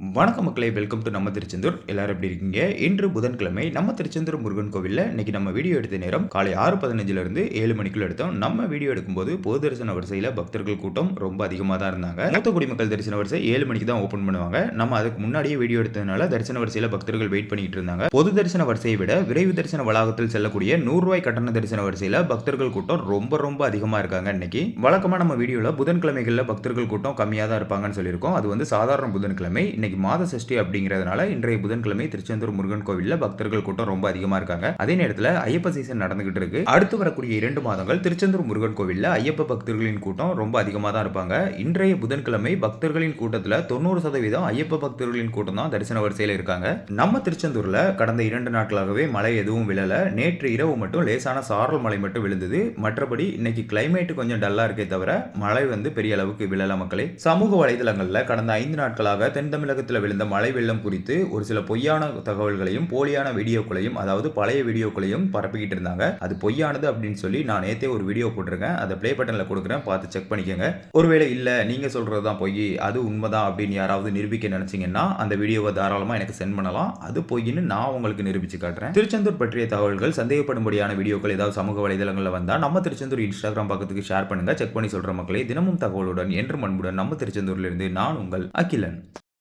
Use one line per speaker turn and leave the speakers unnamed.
வணக்கம் மக்களே welcome to நம்ம திருச்செந்தூர். எல்லாரும் எப்படி இருக்கீங்க? இன்று புதன்கிழமை நம்ம திருச்செந்தூர் முருகன் கோவிலில் இன்னைக்கு நம்ம வீடியோ எடுத்த நேரம் காலை ஆறு பதினஞ்சுல இருந்து ஏழு மணிக்குள்ள எடுத்தோம். நம்ம வீடியோ எடுக்கும்போது பொது தரிசன வரிசையில் பக்தர்கள் கூட்டம் ரொம்ப அதிகமாக தான் இருந்தாங்க. மூத்த குடிமக்கள் தரிசன வரிசை ஏழு மணிக்கு தான் ஓப்பன் பண்ணுவாங்க. நம்ம அதுக்கு முன்னாடியே வீடியோ எடுத்ததுனால தரிசன வரிசையில் பக்தர்கள் வெயிட் பண்ணிட்டு இருந்தாங்க. பொது தரிசன வரிசையை விட விரைவு தரிசன வளாகத்தில் செல்லக்கூடிய நூறு ரூபாய் கட்டண தரிசன வரிசையில் பக்தர்கள் கூட்டம் ரொம்ப ரொம்ப அதிகமாக இருக்காங்க இன்னைக்கு. வழக்கமாக நம்ம வீடியோவில் புதன்கிழமைகளில் பக்தர்கள் கூட்டம் கம்மியாக தான் இருப்பாங்கன்னு சொல்லியிருக்கோம். அது வந்து சாதாரண புதன்கிழமை. இன்னைக்கு மாத சஷ்டி அப்படிங்கிறதுனால இன்றைய புதன்கிழமை திருச்செந்தூர் முருகன் கோவிலில் பக்தர்கள் கூட்டம் ரொம்ப அதிகமாக இருக்காங்க. அதே நேரத்தில் ஐயப்ப சீசன் நடந்துகிட்டு இருக்கு. அடுத்து வரக்கூடிய இரண்டு மாதங்கள் திருச்செந்தூர் முருகன் கோவிலில் ஐயப்ப பக்தர்களின் கூட்டம் ரொம்ப அதிகமாக தான் இருப்பாங்க. இன்றைய புதன்கிழமை பக்தர்களின் கூட்டத்தில் தொண்ணூறு சதவீதம் ஐயப்ப பக்தர்களின் கூட்டம் தான் தரிசன வரிசையில் இருக்காங்க. நம்ம திருச்செந்தூர்ல கடந்த இரண்டு நாட்களாகவே மழை எதுவும் விழல. நேற்று இரவு மட்டும் லேசான சாரல் மழை மட்டும் விழுந்தது. மற்றபடி இன்னைக்கு கிளைமேட் கொஞ்சம் டல்லா இருக்கே தவிர மழை வந்து பெரிய அளவுக்கு விழல மக்களே. சமூக வலைதளங்கள்ல கடந்த ஐந்து நாட்களாக தென் தமிழக தமிழகத்தில் விழுந்த மழை வெள்ளம் குறித்து ஒரு சில பொய்யான தகவல்களையும் போலியான வீடியோக்களையும் அதாவது பழைய வீடியோக்களையும் பரப்பிக்கிட்டு இருந்தாங்க. அது பொய்யானது அப்படின்னு சொல்லி நான் நேத்தே ஒரு வீடியோ போட்டிருக்கேன். அதை ப்ளே பட்டனில் கொடுக்குறேன். பார்த்து செக் பண்ணிக்கோங்க. ஒருவேளை இல்லை நீங்கள் சொல்கிறது தான் பொய் அது உண்மைதான் அப்படின்னு யாராவது நிரூபிக்க நினச்சிங்கன்னா அந்த வீடியோவை தாராளமாக எனக்கு சென்ட் பண்ணலாம். அது பொய்ன்னு நான் உங்களுக்கு நிரூபிச்சு காட்டுறேன். திருச்செந்தூர் பற்றிய தகவல்கள் சந்தேகப்படும்படியான வீடியோக்கள் ஏதாவது சமூக வலைதளங்களில் வந்தால் நம்ம திருச்செந்தூர் இன்ஸ்டாகிராம் பக்கத்துக்கு ஷேர் பண்ணுங்கள் செக் பண்ணி சொல்கிற மக்களே தினமும் தகவலுடன் என்றும் அன்புடன் நம்ம திருச்செந்தூர்லேருந்து நான் உங்கள் அகிலன்.